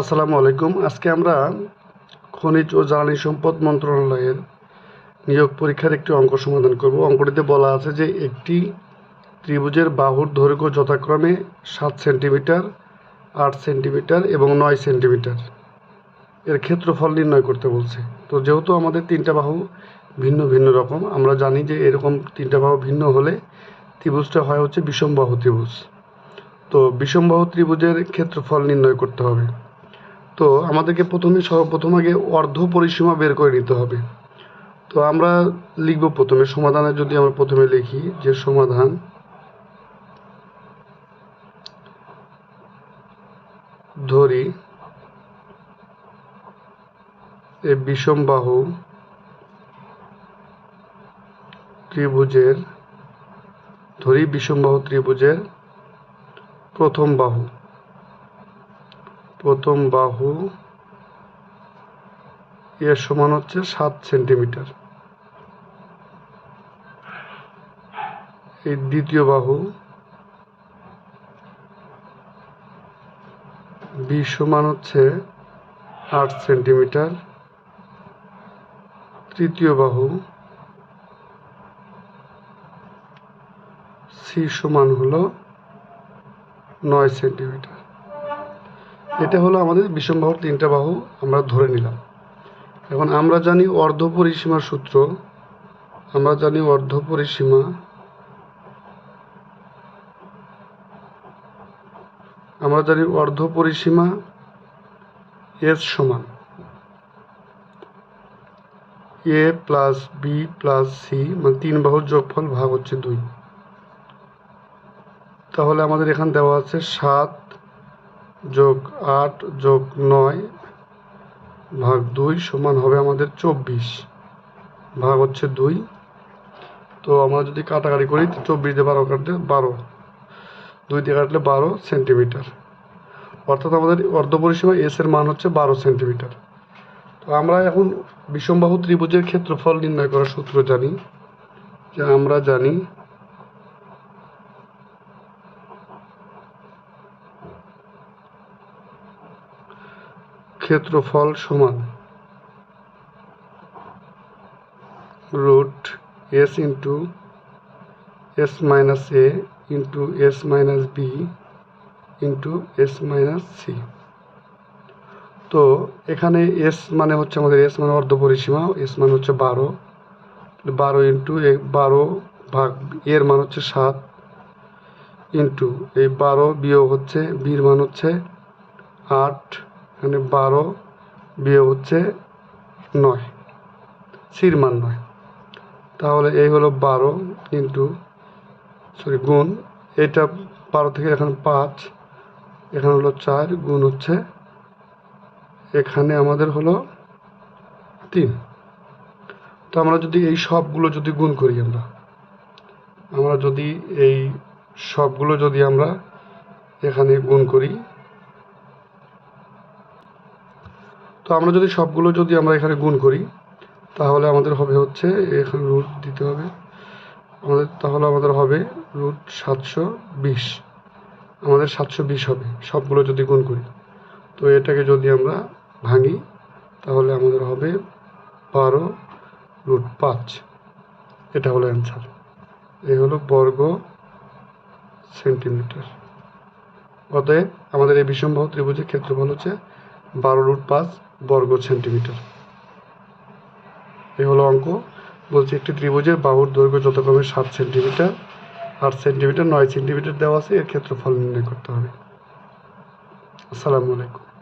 আসসালামু আলাইকুম। আজকে আমরা খনিজ ও জ্বালানি সম্পদ মন্ত্রণালয়ের নিয়োগ পরীক্ষার একটি অঙ্ক সমাধান করব। অঙ্কটিতে বলা আছে যে একটি ত্রিভুজের বাহুর দৈর্ঘ্য যথাক্রমে সাত সেন্টিমিটার, আট সেন্টিমিটার এবং নয় সেন্টিমিটার। এর ক্ষেত্রফল নির্ণয় করতে বলছে। তো যেহেতু আমাদের তিনটা বাহু ভিন্ন ভিন্ন রকম, আমরা জানি যে এরকম তিনটা বাহু ভিন্ন হলে ত্রিভুজটা হয় হচ্ছে বিষমবাহু ত্রিভুজ। তো বিষমবাহু ত্রিভুজের ক্ষেত্রফল নির্ণয় করতে হবে। তো আমাদেরকে প্রথমে সর্বপ্রথম আগে অর্ধ পরিসীমা বের করে নিতে হবে। তো আমরা লিখব প্রথমে। সমাধানে যদি আমরা প্রথমে লিখি যে সমাধান ধরি এ বিষমবাহু ত্রিভুজের, ধরি বিষমবাহু ত্রিভুজের প্রথম বাহু। প্রথম বাহু এর সমান হচ্ছে সাত সেন্টিমিটার। এই দ্বিতীয় বাহু বি সমান হচ্ছে আট সেন্টিমিটার। তৃতীয় বাহু সি সমান হলো নয় সেন্টিমিটার। এটা হলো আমাদের বিষমবাহুর তিনটা বাহু আমরা ধরে নিলাম। এখন আমরা জানি অর্ধ পরিসীমার সূত্র। আমরা জানি অর্ধ পরিসীমা আমরা জানি অর্ধ পরিসীমা এস সমান A plus B plus C মানে তিন বাহুর যোগফল ভাগ হচ্ছে দুই। তাহলে আমাদের এখানে দেওয়া আছে সাত যোগ আট যোগ নয় ভাগ দুই সমান হবে আমাদের চব্বিশ। ভাগ হচ্ছে দুই। তো আমরা যদি কাটাকাটি করি, তো চব্বিশ দিয়ে বারো কাটলে বারো। দুই দিয়ে কাটলে বারো সেন্টিমিটার। অর্থাৎ আমাদের অর্ধ পরিসীমা এস এর মান হচ্ছে বারো সেন্টিমিটার। তো আমরা এখন বিষমবাহু ত্রিভুজের ক্ষেত্রফল নির্ণয় করার সূত্র জানি। যে আমরা জানি ক্ষেত্রফল সমান root S into S minus A into S minus B into S minus C. তো এখানে এস মানে হচ্ছে আমাদের এস মানে অর্ধ পরিসীমা, এস মানে হচ্ছে বারো। বারো ইন্টু বারো ভাগ এর মান হচ্ছে সাত ইন্টু, এই বারো বিয়োগ হচ্ছে, বির মান হচ্ছে আট। এখানে বারো বিয়োগ হচ্ছে নয় সির মান নয়। তাহলে এই হলো বারো ইন্টু, সরি, গুণ। এটা বারো থেকে এখানে পাঁচ, এখানে হলো চার, গুণ হচ্ছে, এখানে আমাদের হলো তিন। তো আমরা যদি এই সবগুলো যদি গুণ করি আমরা আমরা যদি এই সবগুলো যদি আমরা এখানে গুণ করি তো আমরা যদি সবগুলো যদি আমরা এখানে গুণ করি, তাহলে আমাদের হবে হচ্ছে, এখানে রুট দিতে হবে। আমাদের, তাহলে আমাদের হবে রুট সাতশো বিশ। আমাদের সাতশো বিশ হবে, সবগুলো যদি গুণ করি। তো এটাকে যদি আমরা ভাঙি, তাহলে আমাদের হবে বারো রুট পাঁচ। এটা হলো অ্যান্সার এই হলো বর্গ সেন্টিমিটার অতএব আমাদের এই বিষমবাহু ত্রিভুজের ক্ষেত্রফল হচ্ছে বারো রুট পাঁচ বর্গ সেন্টিমিটার। এই হলো অঙ্ক। বলছি একটি ত্রিভুজের বাহুর দৈর্ঘ্য যথাক্রমে সাত সেন্টিমিটার আট সেন্টিমিটার নয় সেন্টিমিটার দেওয়া আছে, এর ক্ষেত্রফল নির্ণয় করতে হবে। আসসালামু আলাইকুম।